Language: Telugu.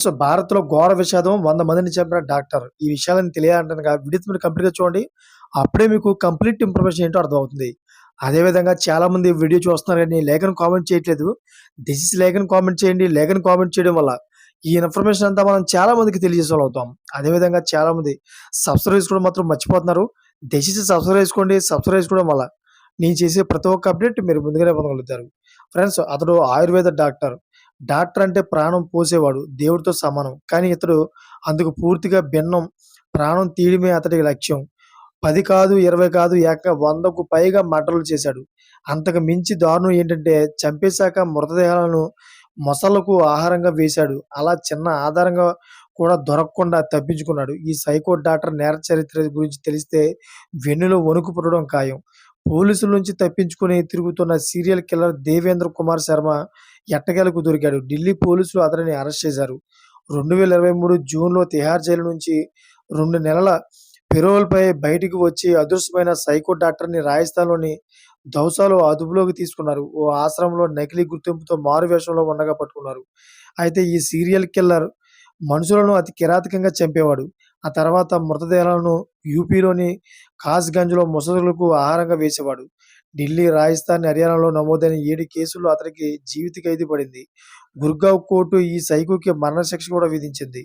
సో భారత్‌లో ఘోర విషాదం వంద మందిని చంపిన డాక్టర్. ఈ విషయాలను తెలియాలంటే వీడియో మీరు కంప్లీట్‌గా చూడండి. అప్పుడే మీకు కంప్లీట్ ఇన్ఫర్మేషన్ ఏంటో అర్థమవుతుంది. అదే విధంగా చాలామంది వీడియో చూస్తున్నారు కానీ లేఖను కామెంట్ చేయట్లేదు. దయచేసి లేఖను కామెంట్ చేయండి. లేఖను కామెంట్ చేయడం వల్ల ఈ ఇన్ఫర్మేషన్ అంతా మనం చాలా మందికి తెలియజేసేవాళ్ళం అవుతాం. అదే విధంగా చాలామంది సబ్స్క్రైబ్ చేసుకోవడం మాత్రం మర్చిపోతున్నారు. దయచేసి సబ్స్క్రైబ్ చేసుకోండి. సబ్స్క్రైబ్ చేసుకోవడం వల్ల నేను చేసే ప్రతి ఒక్క అప్డేట్ మీరు ముందుగానే పొందగలుగుతారు. ఫ్రెండ్స్ అతడు ఆయుర్వేద డాక్టర్. డాక్టర్ అంటే ప్రాణం పోసేవాడు. దేవుడితో సమానం. కానీ ఇతడు అందుకు పూర్తిగా భిన్నం. ప్రాణం తీయడమే అతడి లక్ష్యం. పది కాదు, 20 కాదు ఏకంగా వందకు పైగా మటలు చేశాడు. అంతకు మించి దారుణం ఏంటంటే చంపేశాక మృతదేహాలను మొసళ్ళకు ఆహారంగా వేశాడు. అలా చిన్న ఆధారంగా కూడా దొరకకుండా తప్పించుకున్నాడు. ఈ సైకో డాక్టర్ నేర చరిత్ర గురించి తెలిస్తే వెన్నులో వణుకు పుట్టడం ఖాయం. పోలీసుల నుంచి తప్పించుకుని తిరుగుతున్న సీరియల్ కిల్లర్ దేవేంద్ర కుమార్ శర్మ ఎట్టగలకు దొరికాడు. ఢిల్లీ పోలీసులు అతడిని అరెస్ట్ చేశారు. 2023 జూన్‌లో తిహార్ జైలు నుంచి రెండు నెలల పెరోల్‌పై బయటికి వచ్చి అదృశ్యమైన సైకో డాక్టర్‌ని రాజస్థాన్‌లోని దౌసాలో అదుపులోకి తీసుకున్నారు. ఓ ఆశ్రమంలో నకిలీ గుర్తింపుతో మారువేషంలో ఉండగా పట్టుకున్నారు. అయితే ఈ సీరియల్ కిల్లర్ మనుషులను అతి కిరాతకంగా చంపేవాడు. ఆ తర్వాత మృతదేహాలను యూపీలోని కాస్‌గంజ్‌లో ముసలులకు ఆహారంగా వేసేవాడు. ఢిల్లీ, రాజస్థాన్, హర్యానాలో నమోదైన ఏడు కేసుల్లో అతడికి జీవిత ఖైదు పడింది. గుర్గావ్ కోర్టు ఈ సైకోకి మరణశిక్ష కూడా విధించింది.